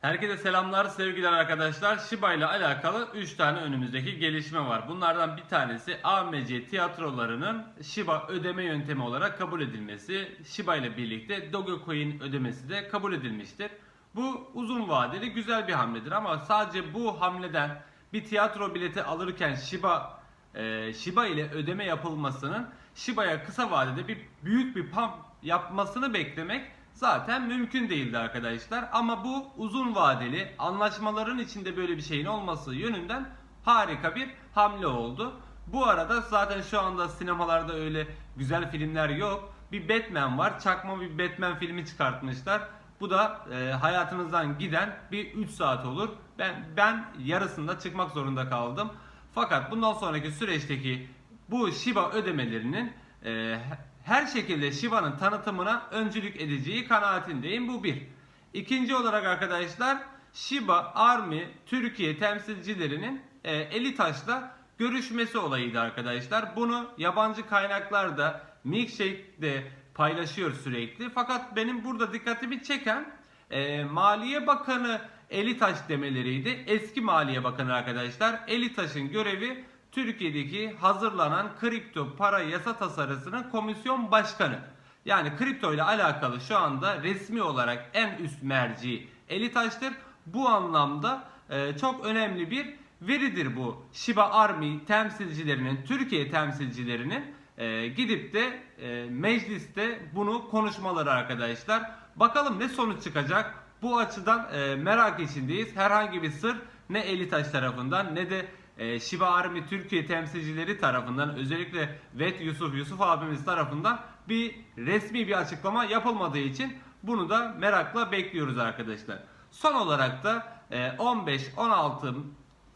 Herkese selamlar sevgiler arkadaşlar. Shiba ile alakalı 3 tane önümüzdeki gelişme var. Bunlardan bir tanesi AMC tiyatrolarının Shiba ödeme yöntemi olarak kabul edilmesi. Shiba ile birlikte Dogecoin ödemesi de kabul edilmiştir. Bu uzun vadeli güzel bir hamledir ama sadece bu hamleden bir tiyatro bileti alırken Shiba e, Shiba ile ödeme yapılmasının Shiba'ya kısa vadede bir büyük bir pump yapmasını beklemek zaten mümkün değildi arkadaşlar. Ama bu uzun vadeli anlaşmaların içinde böyle bir şeyin olması yönünden harika bir hamle oldu. Bu arada zaten şu anda sinemalarda öyle güzel filmler yok. Bir Batman var. Çakma bir Batman filmi çıkartmışlar. Bu da e, hayatınızdan giden bir 3 saat olur. Ben ben yarısında çıkmak zorunda kaldım. Fakat bundan sonraki süreçteki bu Shiba ödemelerinin e, her şekilde Shiba'nın tanıtımına öncülük edeceği kanaatindeyim. Bu bir. İkinci olarak arkadaşlar Shiba Army Türkiye temsilcilerinin e, Elitaş'la görüşmesi olayıydı arkadaşlar. Bunu yabancı kaynaklarda Milkshake'de paylaşıyor sürekli. Fakat benim burada dikkatimi çeken e, Maliye Bakanı Elitaş demeleriydi. Eski Maliye Bakanı arkadaşlar. Elitaş'ın görevi Türkiye'deki hazırlanan kripto para yasa tasarısının komisyon başkanı. Yani kripto ile alakalı şu anda resmi olarak en üst merci Elitaş'tır. Bu anlamda e, çok önemli bir veridir bu. Shiba Army temsilcilerinin, Türkiye temsilcilerinin e, gidip de e, mecliste bunu konuşmaları arkadaşlar. Bakalım ne sonuç çıkacak? Bu açıdan merak içindeyiz. Herhangi bir sır ne Elitaş tarafından ne de e, Shiba Army Türkiye temsilcileri tarafından özellikle Vet Yusuf Yusuf abimiz tarafından bir resmi bir açıklama yapılmadığı için bunu da merakla bekliyoruz arkadaşlar. Son olarak da e, 15-16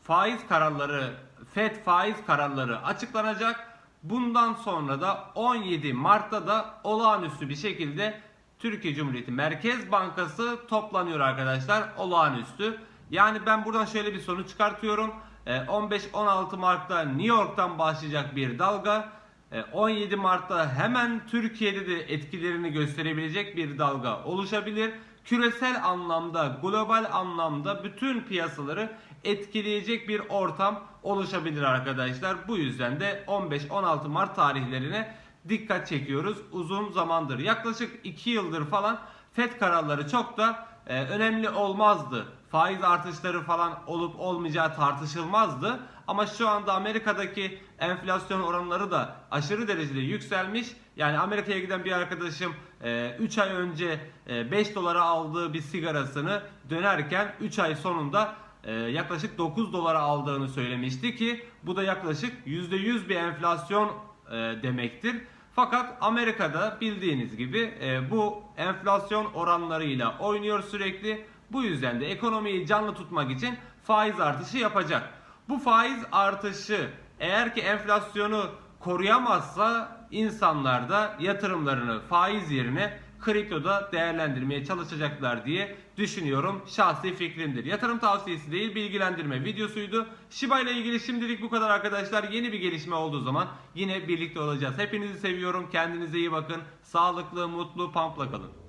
faiz kararları FED faiz kararları açıklanacak. Bundan sonra da 17 Mart'ta da olağanüstü bir şekilde Türkiye Cumhuriyeti Merkez Bankası toplanıyor arkadaşlar. Olağanüstü. Yani ben buradan şöyle bir sonuç çıkartıyorum. Ee, 15-16 Mart'ta New York'tan başlayacak bir dalga. Ee, 17 Mart'ta hemen Türkiye'de de etkilerini gösterebilecek bir dalga oluşabilir. Küresel anlamda, global anlamda bütün piyasaları etkileyecek bir ortam oluşabilir arkadaşlar. Bu yüzden de 15-16 Mart tarihlerine dikkat çekiyoruz uzun zamandır. Yaklaşık 2 yıldır falan FED kararları çok da e, önemli olmazdı. Faiz artışları falan olup olmayacağı tartışılmazdı. Ama şu anda Amerika'daki enflasyon oranları da aşırı derecede yükselmiş. Yani Amerika'ya giden bir arkadaşım 3 ay önce 5 dolara aldığı bir sigarasını dönerken 3 ay sonunda e, yaklaşık 9 dolara aldığını söylemişti ki bu da yaklaşık %100 bir enflasyon e, demektir. Fakat Amerika'da bildiğiniz gibi e, bu enflasyon oranlarıyla oynuyor sürekli. Bu yüzden de ekonomiyi canlı tutmak için faiz artışı yapacak. Bu faiz artışı eğer ki enflasyonu koruyamazsa insanlar da yatırımlarını faiz yerine kriptoda değerlendirmeye çalışacaklar diye düşünüyorum. Şahsi fikrimdir. Yatırım tavsiyesi değil bilgilendirme videosuydu. Shiba ile ilgili şimdilik bu kadar arkadaşlar. Yeni bir gelişme olduğu zaman yine birlikte olacağız. Hepinizi seviyorum. Kendinize iyi bakın. Sağlıklı, mutlu, pampla kalın.